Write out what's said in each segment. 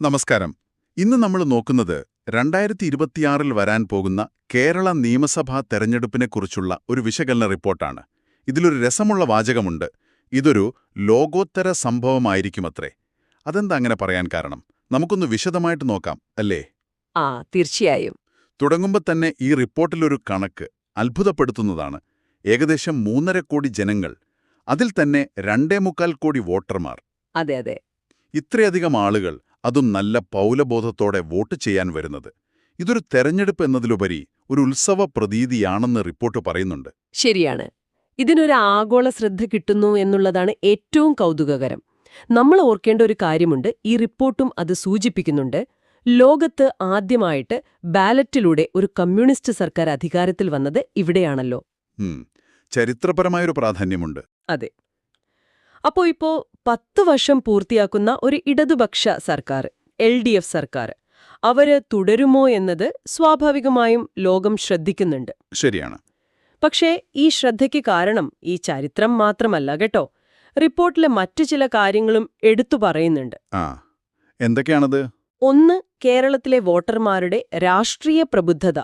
നമസ്കാരം. ഇന്ന് നമ്മൾ നോക്കുന്നത് രണ്ടായിരത്തി ഇരുപത്തിയാറിൽ വരാൻ പോകുന്ന കേരള നിയമസഭാ തെരഞ്ഞെടുപ്പിനെക്കുറിച്ചുള്ള ഒരു വിശകലന റിപ്പോർട്ടാണ്. ഇതിലൊരു രസമുള്ള വാചകമുണ്ട്. ഇതൊരു ലോകോത്തര സംഭവമായിരിക്കുമത്രേ. അതെന്താ അങ്ങനെ പറയാൻ കാരണം? നമുക്കൊന്ന് വിശദമായിട്ട് നോക്കാം അല്ലേ? ആ തീർച്ചയായും. തുടങ്ങുമ്പോൾ തന്നെ ഈ റിപ്പോർട്ടിലൊരു കണക്ക് അത്ഭുതപ്പെടുത്തുന്നതാണ്. ഏകദേശം മൂന്നര കോടി ജനങ്ങൾ അതിൽ തന്നെ രണ്ടേ മുക്കാൽ കോടി വോട്ടർമാർ. അതെ അതെ. ഇത്രയധികം ആളുകൾ അതും നല്ല പൗലബോധത്തോടെ വോട്ട് ചെയ്യാൻ വരുന്നത്. ഇതൊരു തെരഞ്ഞെടുപ്പ് എന്നതിലുപരി ഒരു ഉത്സവ പ്രതീതിയാണെന്ന് റിപ്പോർട്ട് പറയുന്നുണ്ട്. ശരിയാണ്. ഇതിനൊരു ആഗോള ശ്രദ്ധ കിട്ടുന്നു എന്നുള്ളതാണ് ഏറ്റവും കൗതുകകരം. നമ്മൾ ഓർക്കേണ്ട ഒരു കാര്യമുണ്ട് ഈ റിപ്പോർട്ടും അത് സൂചിപ്പിക്കുന്നുണ്ട്. ലോകത്ത് ആദ്യമായിട്ട് ബാലറ്റിലൂടെ ഒരു കമ്മ്യൂണിസ്റ്റ് സർക്കാർ അധികാരത്തിൽ വന്നത് ഇവിടെയാണല്ലോ. ചരിത്രപരമായൊരു പ്രാധാന്യമുണ്ട്. അതെ. അപ്പോ ഇപ്പോ പത്ത് വർഷം പൂർത്തിയാക്കുന്ന ഒരു ഇടതുപക്ഷ സർക്കാർ എൽ ഡി എഫ് സർക്കാർ. അവർ തുടരുമോ എന്നത് സ്വാഭാവികമായും ലോകം ശ്രദ്ധിക്കുന്നുണ്ട്. ശരിയാണ്. പക്ഷേ ഈ ശ്രദ്ധയ്ക്ക് കാരണം ഈ ചരിത്രം മാത്രമല്ല കേട്ടോ. റിപ്പോർട്ടിലെ മറ്റു ചില കാര്യങ്ങളും എടുത്തു പറയുന്നുണ്ട്. എന്തൊക്കെയാണത്? ഒന്ന് കേരളത്തിലെ വോട്ടർമാരുടെ രാഷ്ട്രീയ പ്രബുദ്ധത.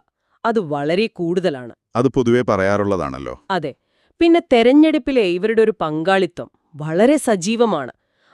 അത് വളരെ കൂടുതലാണ്. അത് പൊതുവെ പറയാറുള്ളതാണല്ലോ. അതെ. പിന്നെ തെരഞ്ഞെടുപ്പിലെ ഇവരുടെ ഒരു പങ്കാളിത്തം. വളരെ സജീവമാണ്.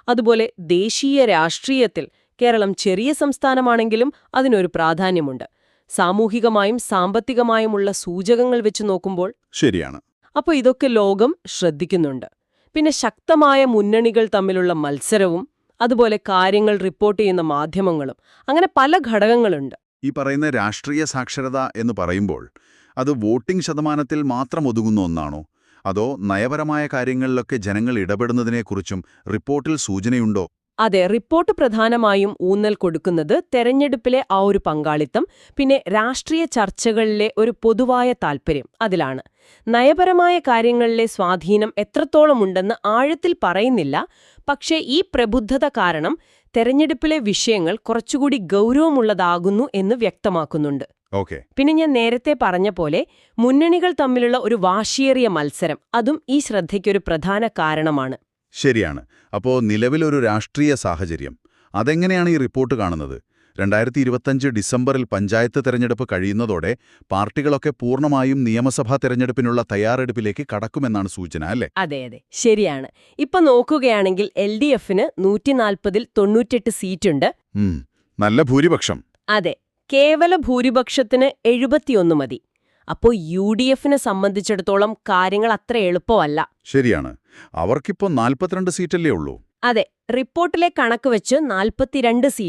അതുപോലെ ദേശീയ രാഷ്ട്രീയത്തിൽ കേരളം ചെറിയ സംസ്ഥാനമാണെങ്കിലും അതിനൊരു പ്രാധാന്യമുണ്ട്. സാമൂഹികമായും സാമ്പത്തികമായുമുള്ള സൂചകങ്ങൾ വെച്ച് നോക്കുമ്പോൾ ശരിയാണ്. അപ്പോൾ ഇതൊക്കെ ലോകം ശ്രദ്ധിക്കുന്നുണ്ട്. പിന്നെ ശക്തമായ മുന്നണികൾ തമ്മിലുള്ള മത്സരവും അതുപോലെ കാര്യങ്ങൾ റിപ്പോർട്ട് ചെയ്യുന്ന മാധ്യമങ്ങളും അങ്ങനെ പല ഘടകങ്ങളുണ്ട്. ഈ പറയുന്ന രാഷ്ട്രീയ സാക്ഷരത എന്ന് പറയുമ്പോൾ അത് വോട്ടിംഗ് ശതമാനത്തിൽ മാത്രം ഒതുങ്ങുന്ന ഒന്നാണോ? അതോ നയപരമായ കാര്യങ്ങളിലൊക്കെ ജനങ്ങൾ ഇടപെടുന്നതിനെക്കുറിച്ചും റിപ്പോർട്ടിൽ സൂചനയുണ്ടോ? അതെ റിപ്പോർട്ട് പ്രധാനമായും ഊന്നൽ കൊടുക്കുന്നത് തെരഞ്ഞെടുപ്പിലെ ആ ഒരു പങ്കാളിത്തം പിന്നെ രാഷ്ട്രീയ ചർച്ചകളിലെ ഒരു പൊതുവായ താൽപ്പര്യം അതിലാണ്. നയപരമായ കാര്യങ്ങളിലെ സ്വാധീനം എത്രത്തോളമുണ്ടെന്ന് ആഴത്തിൽ പറയുന്നില്ല പക്ഷേ ഈ പ്രബുദ്ധത കാരണം തെരഞ്ഞെടുപ്പിലെ വിഷയങ്ങൾ കുറച്ചുകൂടി ഗൗരവമുള്ളതാകുന്നു എന്ന് വ്യക്തമാക്കുന്നുണ്ട്. ഓക്കെ. പിന്നെ ഞാൻ നേരത്തെ പറഞ്ഞ പോലെ മുന്നണികൾ തമ്മിലുള്ള ഒരു വാശിയേറിയ മത്സരം അതും ഈ ശ്രദ്ധയ്ക്കൊരു പ്രധാന കാരണമാണ്. ശരിയാണ്. അപ്പോ നിലവിലൊരു രാഷ്ട്രീയ സാഹചര്യം. അതെങ്ങനെയാണ് ഈ റിപ്പോർട്ട് കാണുന്നത്? രണ്ടായിരത്തി ഇരുപത്തഞ്ച് ഡിസംബറിൽ പഞ്ചായത്ത് തെരഞ്ഞെടുപ്പ് കഴിയുന്നതോടെ പാർട്ടികളൊക്കെ പൂർണമായും നിയമസഭാ തെരഞ്ഞെടുപ്പിനുള്ള തയ്യാറെടുപ്പിലേക്ക് കടക്കുമെന്നാണ് സൂചന അല്ലേ? അതെ അതെ. ശരിയാണ്. ഇപ്പൊ നോക്കുകയാണെങ്കിൽ എൽ ഡി എഫിന് നൂറ്റിനാൽപ്പതിൽ തൊണ്ണൂറ്റെട്ട് സീറ്റുണ്ട്. നല്ല ഭൂരിപക്ഷം. അതെ. കേവല ഭൂരിപക്ഷത്തിന് എഴുപത്തിയൊന്ന് മതി. അപ്പോൾ യു ഡി എഫിനെ സംബന്ധിച്ചിടത്തോളം കാര്യങ്ങൾ അത്ര എളുപ്പമല്ല. ശരിയാണ്. അവർക്കിപ്പോ നാൽപ്പത്തിരണ്ട് സീറ്റല്ലേ ഉള്ളൂ. അതെ റിപ്പോർട്ടിലെ കണക്ക് വെച്ച് നാൽപ്പത്തിരണ്ട് സീറ്റ്